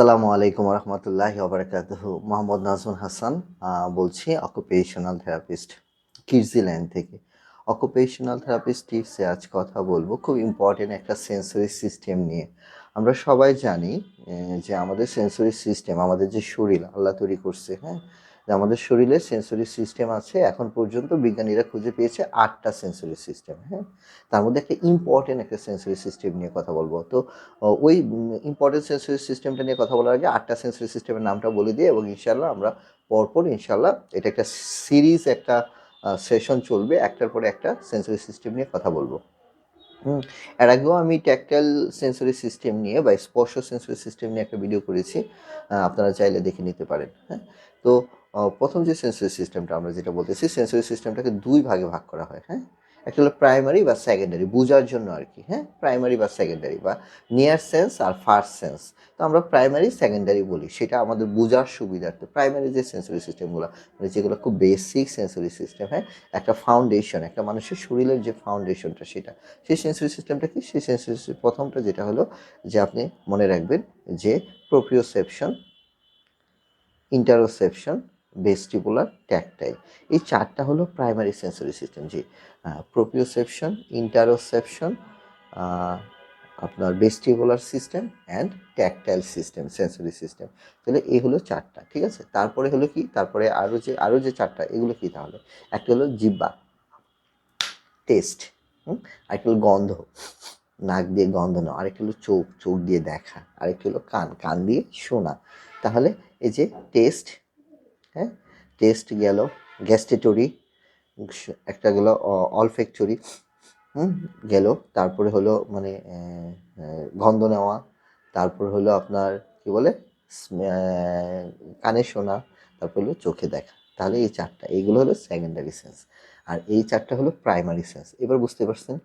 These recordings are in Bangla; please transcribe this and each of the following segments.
আসসালামু আলাইকুম রহমতুল্লাহ ওবরাকাতুহ। মোহাম্মদ নাজমুল হাসান বলছি অকুপেশনাল থেরাপিস্ট কিডজিল্যান্ড থেকে। অকুপেশনাল থেরাপিস্ট টিপসে আজ কথা বলব খুব ইম্পর্টেন্ট একটা সেন্সরি সিস্টেম নিয়ে। আমরা সবাই জানি যে আমাদের সেন্সরি সিস্টেম আমাদের যে শরীর, আল্লাহ তৈরি করছে হ্যাঁ? যে আমাদের শরীরে সেন্সরি সিস্টেম আছে, এখন পর্যন্ত বিজ্ঞানীরা খুঁজে পেয়েছে আটটা সেন্সরি সিস্টেম হ্যাঁ? তার মধ্যে একটা ইম্পর্টেন্ট একটা সেন্সরি সিস্টেম নিয়ে কথা বলব। তো ওই ইম্পর্টেন্ট সেন্সরি সিস্টেমটা নিয়ে কথা বলার আগে আটটা সেন্সরি সিস্টেমের নামটা বলে দিই এবং ইনশাল্লাহ আমরা পরপর ইনশাল্লাহ এটা একটা সিরিজ একটা সেশন চলবে, একটার পরে একটা সেন্সরি সিস্টেম নিয়ে কথা বলব। এর আগেও আমি ট্যাকটাইল সেন্সরি সিস্টেম নিয়ে বা স্পর্শ সেন্সরি সিস্টেম নিয়ে একটা ভিডিও করেছি আপনারা চাইলে দেখে নিতে পারেন হ্যাঁ? তো প্রথম যে সেন্সরি সিস্টেমটা আমরা যেটা বলতেছি সেন্সরি সিস্টেমটাকে দুই ভাগে ভাগ করা হয় হ্যাঁ? একটা হলো প্রাইমারি বা সেকেন্ডারি বোঝার জন্য আর কি হ্যাঁ? প্রাইমারি বা সেকেন্ডারি বা নিয়ার সেন্স আর ফার্স্ট সেন্স তো আমরা প্রাইমারি সেকেন্ডারি বলি, সেটা আমাদের বোঝার সুবিধার্থে। প্রাইমারি যে সেন্সরি সিস্টেমগুলো মানে যেগুলো খুব বেসিক সেন্সরি সিস্টেম হ্যাঁ? একটা ফাউন্ডেশন একটা মানুষের শরীরের যে ফাউন্ডেশনটা সেটা, সেই সেন্সরি সিস্টেমটা কি? সেই সেন্সরি প্রথমটা যেটা হলো যে আপনি মনে রাখবেন যে প্রোপ্রিওসেপশন ইন্টারোসেপশন ভেস্টিবুলার ট্যাকটাইল এই চারটা হলো প্রাইমারি সেন্সরি সিস্টেম জি প্রোপ্রিওসেপশন ইন্টারোসেপশন আপনার vestibular system and tactile system sensory system তাহলে এই হলো চারটা, ঠিক আছে? তারপরে হলো কি? তারপরে আরও যে আরও যে চারটা, এগুলো কি তাহলে? একটা হলো জিব্বা টেস্ট হুম? আরেকটা হলো গন্ধ, নাক দিয়ে গন্ধ নেওয়া আরেকটা হলো চোখ চোখ দিয়ে দেখা। আরেকটা হলো কান কান দিয়ে শোনা। তাহলে এই যে টেস্ট হ্যাঁ? টেস্ট গেল গ্যাস্টেটরি একটা গেল অলফেক্টরি হুম, গেল। তারপরে হলো মানে গন্ধ নেওয়া। তারপর হলো আপনার কি বলে? কানে শোনা। তারপর হলো চোখে দেখা। তাহলে এই চারটা, এইগুলো হলো সেকেন্ডারি সেন্স আর এই চারটা হলো প্রাইমারি সেন্স এবার বুঝতে পারছেন?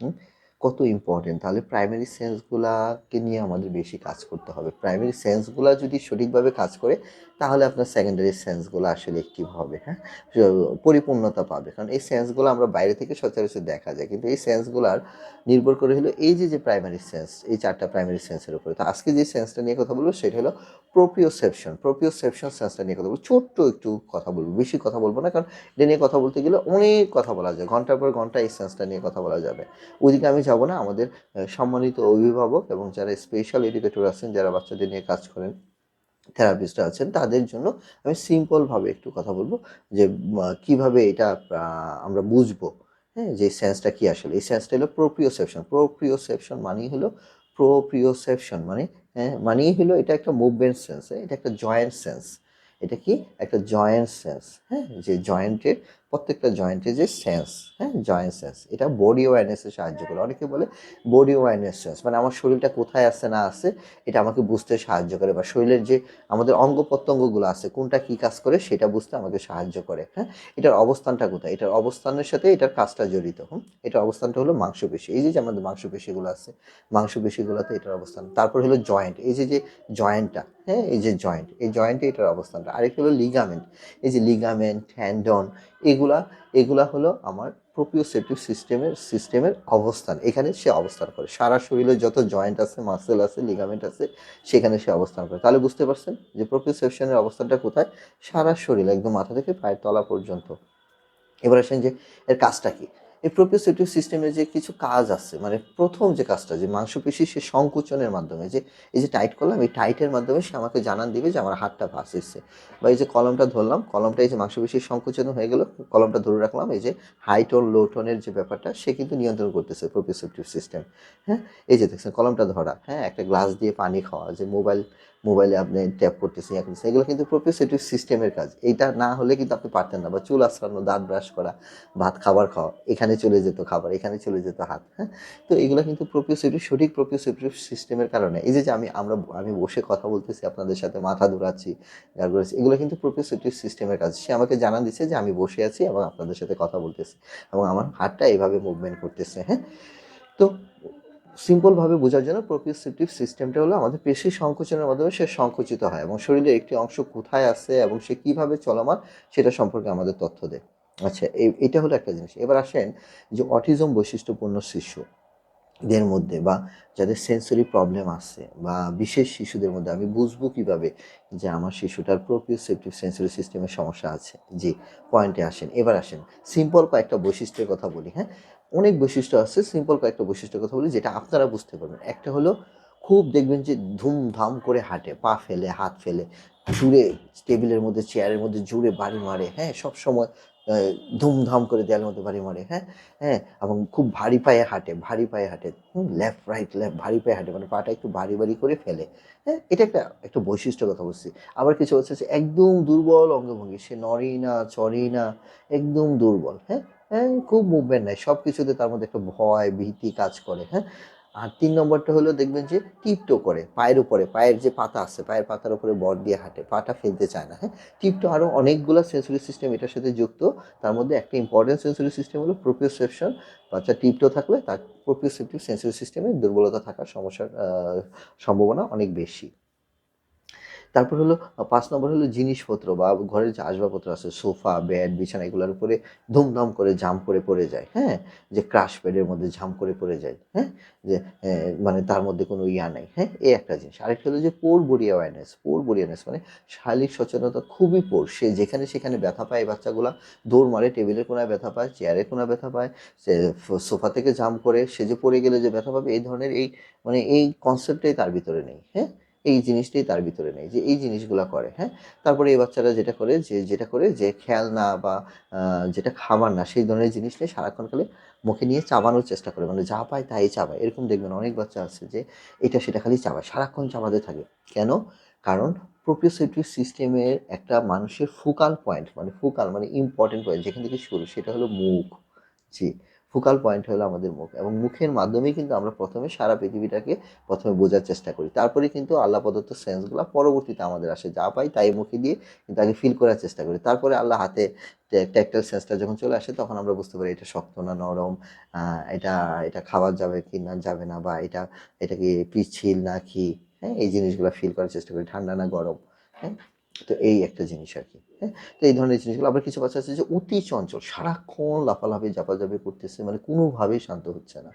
হুম? কত ইম্পর্টেন্ট তাহলে প্রাইমারি সেন্সগুলাকে নিয়ে আমাদের বেশি কাজ করতে হবে। প্রাইমারি সেন্সগুলা যদি সঠিকভাবে কাজ করে তাহলে আপনার সেকেন্ডারি সেন্সগুলো আসলে অ্যাক্টিভ হবে হ্যাঁ? পরিপূর্ণতা পাবে। কারণ এই সেন্সগুলো আমরা বাইরে থেকে সচরাচর দেখা যায়। কিন্তু এই সেন্সগুলার নির্ভর করে হলো এই যে যে প্রাইমারি সেন্স এই চারটা প্রাইমারি সেন্সের উপরে। তো আজকে যে সেন্সটা নিয়ে কথা বলব সেটা হলো প্রোপ্রিওসেপশন প্রোপ্রিওসেপশন সেন্সটা নিয়ে কথা বলব। ছোট্ট একটু কথা বলব, বেশি কথা বলব না। কারণ এটা নিয়ে কথা বলতে গেলে অনেক কথা বলা যায়। ঘণ্টার পর ঘণ্টা এই সেন্সটা নিয়ে কথা বলা যাবে। ওইদিকে আমি যাব না। আমাদের সম্মানিত অভিভাবক এবং যারা স্পেশাল এডুকেটর আছেন, যারা বাচ্চাদের নিয়ে কাজ করেন থেরাপিস্ট আছেন, তাদের জন্য আমি সিম্পলভাবে একটু কথা বলব যে কীভাবে এটা আমরা বুঝব হ্যাঁ যে সেন্সটা কি আসলে? এই সেন্সটা হলো প্রোপ্রিওসেপশন প্রোপ্রিওসেপশন মানেই হলো প্রোপ্রিওসেপশন মানে হ্যাঁ মানেই হলো এটা একটা মুভমেন্ট সেন্স এটা একটা জয়েন্ট সেন্স এটা কি? একটা জয়েন্ট সেন্স হ্যাঁ যে জয়েন্টের প্রত্যেকটা জয়েন্টের যে সেন্স হ্যাঁ জয়েন্ট সেন্স এটা বডি অ্যাওয়ারনেসে সাহায্য করে। অনেকে বলে বডি অ্যাওয়ারনেস সেন্স মানে আমার শরীরটা কোথায় আছে, না আছে, এটা আমাকে বুঝতে সাহায্য করে বা শরীরের যে আমাদের অঙ্গ প্রত্যঙ্গগুলো আছে, কোনটা কি কাজ করে সেটা বুঝতে আমাকে সাহায্য করে হ্যাঁ। এটার অবস্থানটা কোথায়? এটার অবস্থানের সাথে এটার কাজটা জড়িত, হুম। এটার অবস্থানটা হলো মাংসপেশি। এই যে যে আমাদের মাংসপেশিগুলো আছে, মাংসপেশিগুলোতে এটার অবস্থান। তারপর হলো জয়েন্ট এই যে যে জয়েন্টটা হ্যাঁ এই যে জয়েন্ট এই জয়েন্টে এটার অবস্থানটা। আরেকটা হলো লিগামেন্ট এই যে লিগামেন্ট হ্যান্ডন এগুলা এগুলা হলো আমার প্রোপিওসেপটিভ সিস্টেমের সিস্টেমের অবস্থান। এখানে সে অবস্থান করে। সারা শরীরে যত জয়েন্ট আছে মাসেল আছে লিগামেন্ট আছে, সেখানে সে অবস্থান করে। তাহলে বুঝতে পারছেন যে প্রোপিওসেপশনের অবস্থানটা কোথায়? সারা শরীর, একদম মাথা থেকে পায়ের তলা পর্যন্ত। এবার আসেন যে, এর কাজটা কি? এই প্রোপিওসেপটিভ সিস্টেমে যে কিছু কাজ আছে মানে প্রথম যে কাজটা, যে মাংসপেশি সে সংকোচনের মাধ্যমে, যে এই যে টাইট করলাম, এই টাইটের মাধ্যমে সে আমাকে জানান দিবে যে আমার হাতটা ভাসিচ্ছে বা এই যে কলমটা ধরলাম, কলমটা এই যে মাংসপেশির সংকোচন হয়ে গেল, কলমটা ধরে রাখলাম, এই যে হাই টোন লো টোনের যে ব্যাপারটা, সে কিন্তু নিয়ন্ত্রণ করতেছে প্রোপিওসেপটিভ সিস্টেম হ্যাঁ? এই যে দেখছেন, কলমটা ধরা হ্যাঁ? একটা গ্লাস দিয়ে পানি খাওয়া, যে মোবাইল মোবাইলে আপনি ট্যাপ করতেছেন ইয়া করতেছেন, এগুলো কিন্তু প্রোপিওসেটিভ সিস্টেমের কাজ। এইটা না হলে কিন্তু আপনি পারতেন না, বা চুল আশ্রানো দাঁত ব্রাশ করা, ভাত খাবার খাওয়া, এখানে চলে যেত খাবার, এখানে চলে যেত হাত হ্যাঁ? তো এগুলো কিন্তু প্রোপিওসেটিভ সঠিক প্রোপিওসেটিভ সিস্টেমের কারণে। এই যে আমি, আমরা, আমি বসে কথা বলতেছি, আপনাদের সাথে মাথা দৌড়াচ্ছি গার্গল এগুলো কিন্তু প্রোপিওসেটিভ সিস্টেমের কাজ। সে আমাকে জানান দিচ্ছে যে আমি বসে আছি এবং আপনাদের সাথে কথা বলতেছি এবং আমার হাতটা এভাবে মুভমেন্ট করতেছে হ্যাঁ? তো সিম্পলভাবে বোঝার জন্য প্রোপিওসেপটিভ সিস্টেমটা হলো আমাদের পেশি সংকোচনের মাধ্যমে সে সংকুচিত হয় এবং শরীরের একটি অংশ কোথায় আছে এবং সে কীভাবে চলমান সেটা সম্পর্কে আমাদের তথ্য দেয়। আচ্ছা এটা হলো একটা জিনিস। এবার আসেন যে অটিজম বৈশিষ্ট্যপূর্ণ শিশু দের মধ্যে বা যাদের সেন্সরি প্রবলেম আছে বা বিশেষ শিশুদের মধ্যে, আমি বুঝব কীভাবে যে আমার শিশুটার প্রোপিওসেপটিভ সেন্সরি সিস্টেমের সমস্যা আছে। জি পয়েন্টে আসেন। এবার আসেন সিম্পল কয়েকটা বৈশিষ্ট্যের কথা বলি হ্যাঁ? অনেক বৈশিষ্ট্য আছে সিম্পল কয়েকটা বৈশিষ্ট্যের কথা বলি যেটা আপনারা বুঝতে পারবেন। একটা হলো, খুব দেখবেন যে ধুমধাম করে হাঁটে, পা ফেলে, হাত ফেলে, জুড়ে টেবিলের মধ্যে, চেয়ারের মধ্যে জুড়ে বাড়ি মারে হ্যাঁ সব সময় ধুমধাম করে দেয়ালের মধ্যে বাড়ি মারে হ্যাঁ হ্যাঁ এবং খুব ভারী পায়ে হাঁটে, ভারী পায়ে হাঁটে লেফট রাইট লেফট ভারী পায়ে হাঁটে মানে পাটা একটু ভারী ভারী করে ফেলে হ্যাঁ এটা একটা একটা বৈশিষ্ট্য কথা বলছি। আবার কিছু হচ্ছে একদম দুর্বল অঙ্গভঙ্গি, সে নড়েই না, চড়েই না, একদম দুর্বল হ্যাঁ হ্যাঁ খুব মুভমেন্ট নেয়। সব কিছুতে তার মধ্যে একটা ভয়, ভীতি কাজ করে হ্যাঁ? আর তিন নম্বরটা হলো দেখবেন যে টিপটো করে, পায়ের উপরে, পায়ের যে পাতা আছে, পায়ের পাতার উপরে বর দিয়ে হাঁটে, পাটা ফেলতে চায় না হ্যাঁ? টিপটো আরও অনেকগুলো সেন্সরি সিস্টেম এটার সাথে যুক্ত। তার মধ্যে একটা ইম্পর্টেন্ট সেন্সরি সিস্টেম হলো প্রোপিওসেপশন বাচ্চা টিপটো থাকলে তার প্রোপিওসেপটিভ সেন্সরি সিস্টেমে দুর্বলতা থাকার সমস্যার সম্ভাবনা অনেক বেশি। তারপর হলো পাঁচ নম্বর হলো জিনিসপত্র বা ঘরের যে আসবাবপত্র আছে, সোফা বেড বিছানা, এগুলোর উপরে ধুমধাম করে জাম্প করে পড়ে যায় হ্যাঁ? যে ক্রাশ প্যাডের মধ্যে ঝাম করে পড়ে যায় হ্যাঁ? যে মানে তার মধ্যে কোনো ইয়া নেই হ্যাঁ? এই একটা জিনিস। আরেকটা হলো যে poor body awareness poor body awareness মানে শারীরিক সচেতনতা খুবই পোর সে যেখানে সেখানে ব্যথা পায় এই বাচ্চাগুলা, দৌড় মারে, টেবিলের কোনায় ব্যথা পায় চেয়ারের কোনায় ব্যথা পায়, সে সোফা থেকে জাম করে সে যে পড়ে গেলে যে ব্যথা পাবে, এই ধরনের এই মানে এই কনসেপ্টটাই তার ভিতরে নেই হ্যাঁ? এই জিনিসটাই তার ভিতরে নেই যে এই জিনিসগুলো করে হ্যাঁ? তারপরে এই বাচ্চারা যেটা করে যে, যেটা করে যে খেলনা বা যেটা খাবার না, সেই ধরনের জিনিস নিয়ে সারাক্ষণ খালি মুখে নিয়ে চাবানোর চেষ্টা করে। মানে যা পায় তাই চাবায়। এরকম দেখবেন অনেক বাচ্চা আছে যে এটা সেটা খালি চাবায়, সারাক্ষণ চাবাতে থাকে। কেন? কারণ প্রোপিওসেপটিভ সিস্টেমের একটা মানুষের ফোকাল পয়েন্ট মানে ফোকাল মানে ইম্পর্টেন্ট পয়েন্ট যেখান থেকে শুরু, সেটা হলো মুখ। জি। ফোকাল পয়েন্ট হলো আমাদের মুখ। এবং মুখের মাধ্যমেই কিন্তু আমরা প্রথমে সারা পৃথিবীটাকে প্রথমে বোঝার চেষ্টা করি। তারপরে কিন্তু আল্লাহ প্রদত্ত সেন্সগুলো পরবর্তীতে আমাদের আসে। যা পাই তাই মুখে দিয়ে কিন্তু আগে ফিল করার চেষ্টা করি। তারপরে আল্লাহ হাতে ট্যাক্টাইল সেন্সটা যখন চলে আসে, তখন আমরা বুঝতে পারি এটা শক্ত না নরম এটা এটা খাওয়া যাবে কি না, যাবে না, বা এটা এটা কি পিচ্ছিল না কি হ্যাঁ এই জিনিসগুলো ফিল করার চেষ্টা করি। ঠান্ডা না গরম। হ্যাঁ তো এই একটা জিনিস আর কি হ্যাঁ? তো এই ধরনের জিনিসগুলো আবার কিছু বাচ্চা আছে যে অতি চঞ্চল, সারাক্ষণ লাফালাফি জাপাজাপি করতেছে মানে কোনোভাবেই শান্ত হচ্ছে না।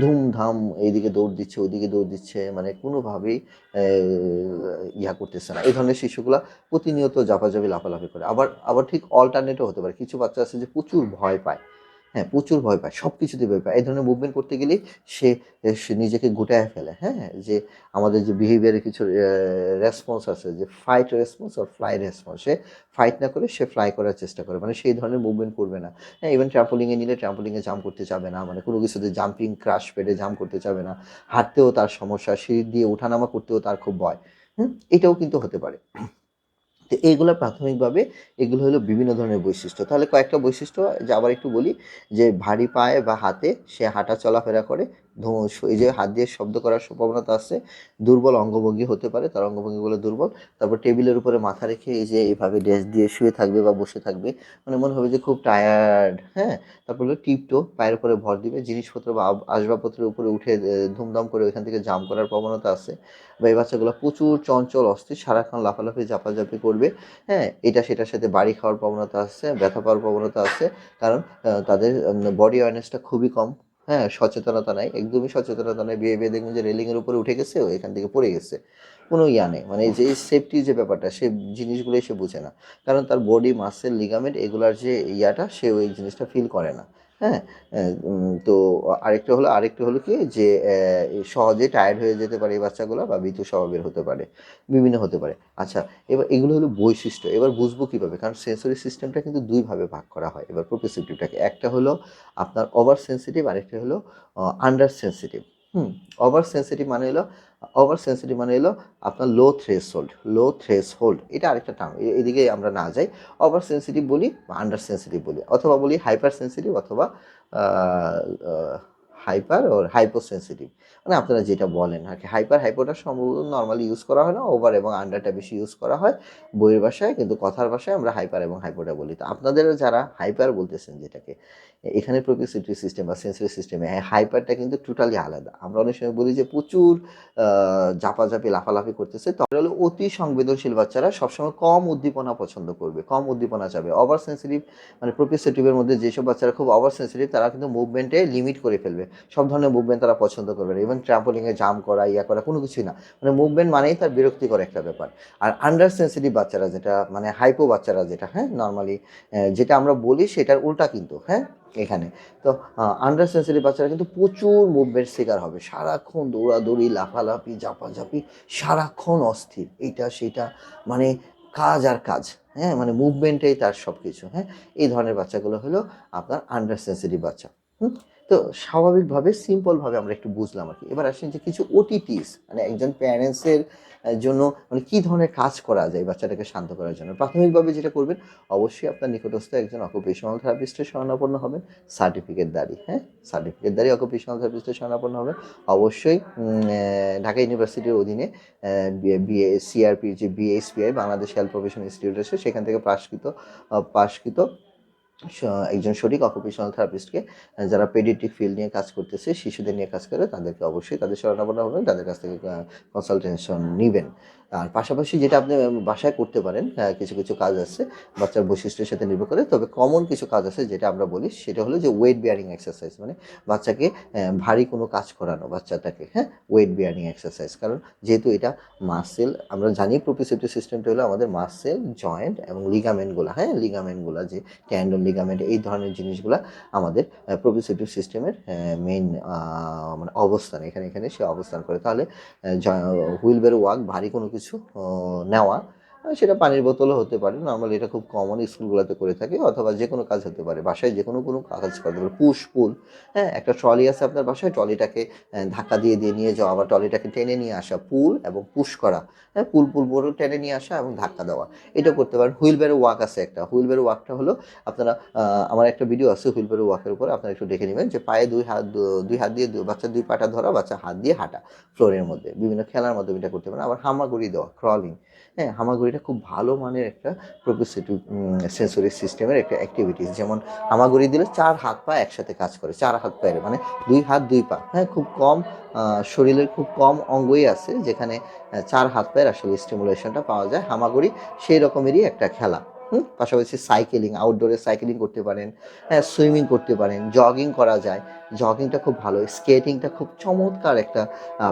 ধুমধাম, এইদিকে দৌড় দিচ্ছে, ওইদিকে দৌড় দিচ্ছে মানে কোনোভাবেই ইয়া করতেছে না। এই ধরনের শিশুগুলা প্রতিনিয়ত জাপাজাপি লাফালাফি করে। আবার আবার ঠিক অল্টারনেটও হতে পারে। কিছু বাচ্চা আছে যে প্রচুর ভয় পায়। হ্যাঁ প্রচুর ভয় পায় সব কিছুতে ভয় পায়। এই ধরনের মুভমেন্ট করতে গেলেই সে সে নিজেকে গোটায় ফেলে হ্যাঁ যে আমাদের যে বিহেভিয়ারের কিছু রেসপন্স আছে, যে ফাইট রেসপন্স আর ফ্লাই রেসপন্স সে ফাইট না করে সে ফ্লাই করার চেষ্টা করে মানে সেই ধরনের মুভমেন্ট করবে না। হ্যাঁ ইভেন ট্রাম্পোলিংয়ে নিলে ট্রাম্পোলিংয়ে জাম্প করতে চাবে না মানে কোনো কিছুতে জাম্পিং ক্রাশ পেডে জাম্প করতে চাবে না। হাঁটতেও তার সমস্যা, সিঁড়ি দিয়ে ওঠানামা করতেও তার খুব ভয়। হুম, এটাও কিন্তু হতে পারে। তো এইগুলো প্রাথমিকভাবে এগুলো হলো বিভিন্ন ধরনের বৈশিষ্ট্য। তাহলে কয়েকটা বৈশিষ্ট্য, যে আবার একটু বলি, যে ভারী পায়ে বা হাতে সে হাঁটা চলাফেরা করে এই যে হাত দিয়ে শব্দ করার সম্ভাবনাটা আছে, দুর্বল অঙ্গভঙ্গি হতে পারে, তার অঙ্গভঙ্গিগুলো দুর্বল। তারপর টেবিলের উপরে মাথা রেখে এই যে এইভাবে ডেস্ক দিয়ে শুয়ে থাকবে বা বসে থাকবে মানে মনে হবে যে খুব টায়ার্ড হ্যাঁ? তারপর হলো টিপটো, পায়ের উপরে ভর দিবে, জিনিসপত্র বা আসবাবপত্রের উপরে উঠে ধুমধাম করে ওইখান থেকে জাম করার প্রবণতা আছে। বা এই বাচ্চাগুলো প্রচুর চঞ্চল, অস্থির, সারাক্ষণ লাফালাফি জাপাজাপি করবে হ্যাঁ? এটা সেটার সাথে বাড়ি খাওয়ার প্রবণতা আছে, ব্যথা পাওয়ার প্রবণতা আছে, কারণ তাদের বডি অ্যাওয়ারনেসটা খুবই কম। হ্যাঁ সচেতনতা নাই একদমই সচেতনতা নাই বিয়ে বিয়ে দেখবেন যে রেলিংয়ের উপরে উঠে গেছে ও এখান থেকে পড়ে গেছে কোনো ইয়া নেই মানে যে সেফটির যে ব্যাপারটা সে জিনিসগুলোই সে বুঝে না কারণ তার বডি মাসেল লিগামেন্ট এগুলার যে ইয়াটা সে ওই জিনিসটা ফিল করে না। হ্যাঁ তো আরেকটা হলো আরেকটা হলো কি, যে সহজে টায়ার্ড হয়ে যেতে পারে এই বাচ্চাগুলো বা ভীতু স্বভাবের হতে পারে, বিভিন্ন হতে পারে। আচ্ছা এবার এগুলো হলো বৈশিষ্ট্য, এবার বুঝব কীভাবে? কারণ সেন্সরি সিস্টেমটা কিন্তু দুইভাবে ভাগ করা হয়, এবার প্রোপেসিভটিভটাকে একটা হলো আপনার ওভার সেন্সিটিভ আরেকটা হলো under sensitive hmm over sensitive মানে হলো ওভার সেন্সিটিভ মানে এলো আপনার low threshold low threshold এটা আরেকটা টার্ম এদিকে আমরা না যাই ওভার সেন্সিটিভ বলি বা আন্ডার সেন্সিটিভ বলি, অথবা বলি হাইপার সেন্সিটিভ অথবা হাইপার ওর হাইপো সেন্সিটিভ মানে আপনারা যেটা বলেন আর কি হাইপার হাইপোটা সম্ভবত নর্মালি ইউজ করা হয় না ওভার এবং আন্ডারটা বেশি ইউজ করা হয়, বইয়ের ভাষায়, কিন্তু কথার ভাষায় আমরা হাইপার এবং হাইপোটা বলি, তো আপনাদের যারা হাইপার বলতেছেন যেটাকে এখানে প্রোপিসিটি সিস্টেম বা সেন্সরি সিস্টেমে হাইপারটা কিন্তু টোটালি আলাদা। আমরা অনেক সময় বলি যে প্রচুর ঝাপাঝাপি, লাফালাফি করতেছে। তখন হলো অতি সংবেদনশীল বাচ্চারা সবসময় কম উদ্দীপনা পছন্দ করবে, কম উদ্দীপনা চাবে। ওভার সেন্সিটিভ মানে প্রোপিসিটিভের মধ্যে যেসব বাচ্চারা খুব ওভার সেন্সিটিভ তারা কিন্তু মুভমেন্টে লিমিট করে ফেলবে। সব ধরনের মুভমেন্ট তারা পছন্দ করবে না। ইভেন ট্রাম্পোলিংয়ে জাম করা, ইয়া করা, কোনো কিছুই না। মানে মুভমেন্ট মানেই তার বিরক্তিকর একটা ব্যাপার। আর আন্ডার সেন্সিটিভ বাচ্চারা যেটা মানে হাইপো বাচ্চারা যেটা হ্যাঁ নর্মালি যেটা আমরা বলি সেটার উল্টা কিন্তু হ্যাঁ? এখানে। তো আন্ডার সেন্সিটিভ বাচ্চারা কিন্তু প্রচুর মুভমেন্ট শিকার হবে। সারাক্ষণ দৌড়াদৌড়ি, লাফালাফি, ঝাপাঝাপি, সারাক্ষণ অস্থির। এইটা, সেটা মানে কাজ আর কাজ হ্যাঁ? মানে মুভমেন্টেই তার সব কিছু হ্যাঁ? এই ধরনের বাচ্চাগুলো হলো আপনার আন্ডার সেন্সিটিভ বাচ্চা, হুম? তো স্বাভাবিকভাবে সিম্পলভাবে আমরা একটু বুঝলাম আর কি। এবার আসেন যে কিছু ওটিটিস মানে একজন প্যারেন্টসের জন্য মানে কী ধরনের কাজ করা যায় বাচ্চাটাকে শান্ত করার জন্য। প্রাথমিকভাবে যেটা করবেন, অবশ্যই আপনার নিকটস্থ একজন অকুপেশনাল থেরাপিস্টের শরণাপন্ন হবেন সার্টিফিকেট দাঁড়ি হ্যাঁ? সার্টিফিকেট দাঁড়ি অকুপেশনাল থেরাপিস্টের শরণাপন্ন হবেন। অবশ্যই ঢাকা ইউনিভার্সিটির অধীনে বিএ সিআরপি যে BSPI Bangladesh health profession institute আছে, সেখান থেকে পাশকৃত পাশকৃত একজন সঠিক অকুপেশনাল থেরাপিস্টকে যারা পেডিট্রিক ফিল্ড নিয়ে কাজ করতেছে, শিশুদের নিয়ে কাজ করে, তাদেরকে অবশ্যই তাদের শরণাপন্ন হবেন, তাদের কাছ থেকে কনসালটেশন নেবেন। আর পাশাপাশি যেটা আপনি বাসায় করতে পারেন কিছু কিছু কাজ আছে, বাচ্চার বৈশিষ্ট্যের সাথে নির্ভর করে, তবে কমন কিছু কাজ আছে যেটা আমরা বলি, সেটা হলো যে ওয়েট বিয়ারিং এক্সারসাইজ মানে বাচ্চাকে ভারী কোনো কাজ করানো, বাচ্চাটাকে হ্যাঁ? ওয়েট বিয়ারিং এক্সারসাইজ কারণ যেহেতু এটা মাসেল আমরা জানি প্রোপিসেপ্টিভ সিস্টেমটা হলো আমাদের মাসেল জয়েন্ট এবং লিগামেন্টগুলো হ্যাঁ? লিগামেন্টগুলো যে ট্যান্ডন লিগামেন্ট এই ধরনের জিনিসগুলো আমাদের প্রোপিসেপ্টিভ সিস্টেমের মেইন মানে অবস্থান, এখানে এখানে সে অবস্থান করে। তাহলে হুইল বের ওয়াক ভারী কোনো কিছু আহ, নেওয়া আহ, সেটা পানির বোতলও হতে পারে। নর্মালি এটা খুব কমন স্কুলগুলোতে করে থাকে অথবা যে কোনো কাজ হতে পারে। বাসায় যে কোনো কোনো কাজ করতে পারে পুশ, পুল হ্যাঁ একটা ট্রলি আছে আপনার বাসায়, ট্রলিটাকে ধাক্কা দিয়ে দিয়ে নিয়ে যাওয়া আবার ট্রলিটাকে টেনে নিয়ে আসা, পুল এবং পুশ করা হ্যাঁ পুল পুল বড় টেনে নিয়ে আসা এবং ধাক্কা দেওয়া। এটা করতে পারেন। হুইল বেরো ওয়াক আছে একটা। হুইল বেরো ওয়াকটা হলো আপনারা আমার একটা ভিডিও আছে হুইল বেরো ওয়াকের উপর, আপনারা একটু দেখে নেবেন যে পায়ে দুই হাত দুই হাত দিয়ে বাচ্চার দুই পাটা ধরা, বাচ্চা হাত দিয়ে হাঁটা ফ্লোরের মধ্যে। বিভিন্ন খেলার মাধ্যমে এটা করতে পারেন। আবার হামাগুড়ি দেওয়া ক্রলিং হ্যাঁ হামাগুড়িটা খুব ভালো মানের একটা প্রোপোসিটিভ সেন্সরি সিস্টেমের একটা অ্যাক্টিভিটিস যেমন হামাগুড়ি দিলে চার হাত পা একসাথে কাজ করে, চার হাত পায়ের মানে দুই হাত, দুই পা। হ্যাঁ খুব কম শরীরের খুব কম অঙ্গই আছে যেখানে চার হাত পায়ের আসলে স্টিমুলেশনটা পাওয়া যায়। হামাগুড়ি সেই রকমেরই একটা খেলা, হুম? পাশাপাশি সাইকেলিং আউটডোরে সাইকেলিং করতে পারেন হ্যাঁ সুইমিং করতে পারেন জগিং করা যায়। জগিংটা খুব ভালো স্কেটিংটা খুব চমৎকার একটা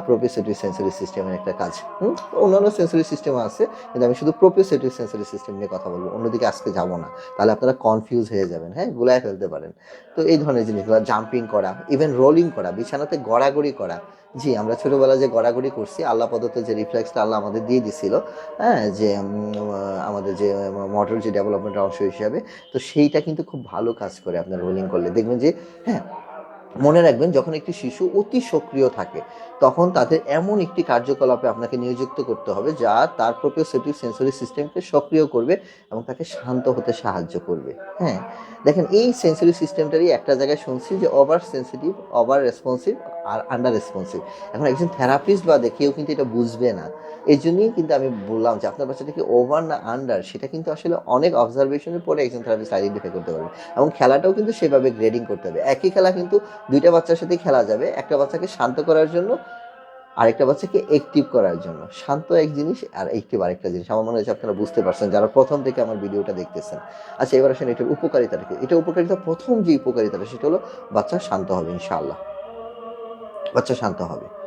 প্রোপিসিটিভ সেন্সরি সিস্টেমের একটা কাজ। হুম? অন্যান্য সেন্সরি সিস্টেম আছে, কিন্তু আমি শুধু প্রোপিসিটিভ সেন্সরি সিস্টেম নিয়ে কথা বলব, অন্যদিকে আজকে যাব না। তাহলে আপনারা কনফিউজ হয়ে যাবেন হ্যাঁ? গুলায় ফেলতে পারেন। তো এই ধরনের জিনিসগুলো জাম্পিং করা ইভেন রোলিং করা, বিছানাতে গড়াগড়ি করা। জি, আমরা ছোটোবেলায় যে গড়াগড়ি করছি, আল্লাহ প্রদত্ত যে রিফ্লেক্সটা আল্লাহ আমাদের দিয়ে দিছিল হ্যাঁ? যে আমাদের যে মোটর যে ডেভেলপমেন্টের অংশ হিসাবে, তো সেইটা কিন্তু খুব ভালো কাজ করে আপনার রোলিং করলে। দেখবেন যে হ্যাঁ মনে রাখবেন, যখন একটি শিশু অতি সক্রিয় থাকে, তখন তাদের এমন একটি কার্যকলাপে আপনাকে নিয়োজিত করতে হবে যা তার প্রোপিওসেটিভ সেন্সরি সিস্টেমকে সক্রিয় করবে এবং তাকে শান্ত হতে সাহায্য করবে। হ্যাঁ দেখেন এই সেন্সরি সিস্টেমটারই একটা জায়গায় শুনছি যে ওভার সেন্সিটিভ ওভার রেসপন্সিভ আর আন্ডার রেসপন্সিভ এখন একজন থেরাপিস্ট বা কেউ কিন্তু এটা বুঝবে না। এই জন্যই কিন্তু আমি বললাম যে আপনার বাচ্চাটা কি ওভার না আন্ডার সেটা কিন্তু আসলে অনেক অবজারভেশনের পরে একজন থেরাপিস্ট আইডেন্টিফাই করতে পারবে এবং খেলাটাও কিন্তু সেভাবে গ্রেডিং করতে হবে। একই খেলা কিন্তু দুইটা বাচ্চার সাথে খেলা যাবে। একটা বাচ্চাকে শান্ত করার জন্য, আরেকটা বাচ্চাকে অ্যাক্টিভ করার জন্য। শান্ত এক জিনিস আর অ্যাক্টিভ আরেকটা জিনিস। আমার মনে হচ্ছে আপনারা বুঝতে পারছেন, যারা প্রথম থেকে আমার ভিডিওটা দেখতেছেন। আচ্ছা এবার আসেন এটার উপকারিতাটা এটা উপকারিতা, প্রথম যে উপকারিতাটা, সেটা হলো বাচ্চা শান্ত হবে, ইনশাআল্লাহ। বাচ্চা শান্ত হবে।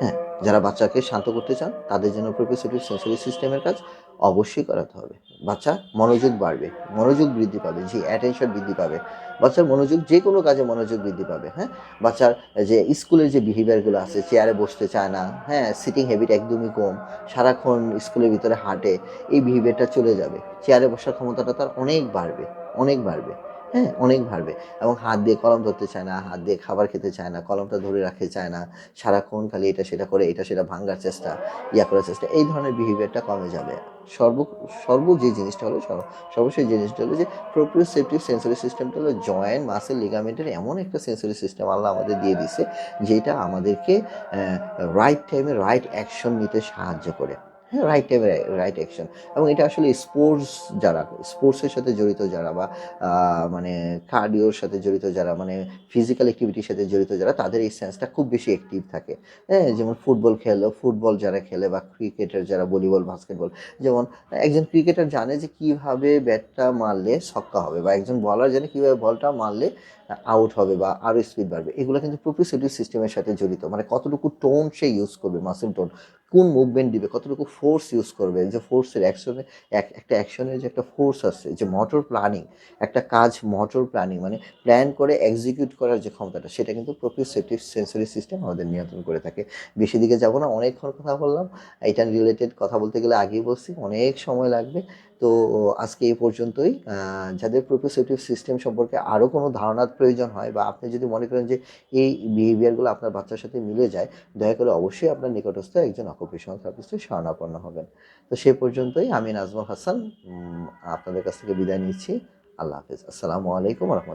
হ্যাঁ যারা বাচ্চাকে শান্ত করতে চান, তাদের জন্য প্রোপিসিটিভ সেন্সরি সিস্টেমের কাজ অবশ্যই করাতে হবে। বাচ্চা মনোযোগ বাড়বে, মনোযোগ বৃদ্ধি পাবে, যে অ্যাটেনশন বৃদ্ধি পাবে। বাচ্চার মনোযোগ যে কোনো কাজে মনোযোগ বৃদ্ধি পাবে হ্যাঁ? বাচ্চার যে স্কুলের যে বিহেভিয়ারগুলো আছে চেয়ারে বসতে চায় না হ্যাঁ? সিটিং হ্যাবিট একদমই কম, সারাক্ষণ স্কুলের ভিতরে হাঁটে, এই বিহেভিয়ারটা চলে যাবে। চেয়ারে বসার ক্ষমতাটা তার অনেক বাড়বে অনেক বাড়বে। হ্যাঁ অনেক বাড়বে এবং হাত দিয়ে কলম ধরতে চায় না, হাত দিয়ে খাবার খেতে চায় না, কলমটা ধরে রাখতে চায় না, সারাক্ষণ খালি এটা সেটা করে, এটা সেটা ভাঙার চেষ্টা, ইয়া করার চেষ্টা, এই ধরনের বিহেভিয়ারটা কমে যাবে। সর্ব সর্ব যে জিনিসটা হলো, সর্ব- সর্বশেষ জিনিসটা হলো যে প্রোপ্রিওসেপটিভ সেন্সরি সিস্টেমটা হলো জয়েন্ট মাসেল লিগামেন্টের এমন একটা সেন্সরি সিস্টেম আল্লাহ আমাদের দিয়ে দিছে যেটা আমাদেরকে রাইট টাইমে রাইট অ্যাকশন নিতে সাহায্য করে। রাইট রাইট অ্যাকশন এবং এটা আসলে স্পোর্টস যারা স্পোর্টসের সাথে জড়িত যারা বা মানে কার্ডিওর সাথে জড়িত যারা মানে ফিজিক্যাল অ্যাক্টিভিটির সাথে জড়িত যারা, তাদের এই সেন্সটা খুব বেশি অ্যাক্টিভ থাকে। হ্যাঁ যেমন ফুটবল খেলো ফুটবল যারা খেলে বা ক্রিকেটার যারা ভলিবল বাস্কেটবল যেমন একজন ক্রিকেটার জানে যে কীভাবে ব্যাটটা মারলে ছক্কা হবে বা একজন বলার জানে কীভাবে বলটা মারলে আউট হবে বা আরও স্পিড বাড়বে, এগুলো কিন্তু প্রোপ্রিসিটিভ সিস্টেমের সাথে জড়িত। মানে কতটুকু টোন সে ইউজ করবে মাসেল টোন কোন মুভমেন্ট দিবে, কতটুকু ফোর্স ইউজ করবে যে ফোর্সের অ্যাকশনে এক, একটা অ্যাকশনের যে একটা ফোর্স আছে যে মোটর প্ল্যানিং একটা কাজ মোটর প্ল্যানিং মানে প্ল্যান করে এক্সিকিউট করার যে ক্ষমতাটা, সেটা কিন্তু প্রোপ্রিসেপটিভ সেন্সরি সিস্টেম আমাদের নিয়ন্ত্রণ করে থাকে। বেশি দিকে যাব না, অনেকক্ষণ কথা বললাম, এটা রিলেটেড কথা বলতে গেলে আগেই বলছি, অনেক সময় লাগবে। তো আজকে এই পর্যন্তই। যাদের প্রোপ্রিসেপটিভ সিস্টেম সম্পর্কে আরও কোনো ধারণার প্রয়োজন হয় বা আপনি যদি মনে করেন যে এই বিহেভিয়ারগুলো আপনার বাচ্চার সাথে মিলে যায়, দয়া করে অবশ্যই আপনার নিকটস্থ একজন অকুপেশনাল থেরাপিস্টের শরণাপন্ন হবেন। তো সে পর্যন্তই আমি নাজমুল হাসান আপনাদের কাছ থেকে বিদায় নিচ্ছি। আল্লাহ হাফিজ। আসসালামু আলাইকুম রহমতুল্লাহ।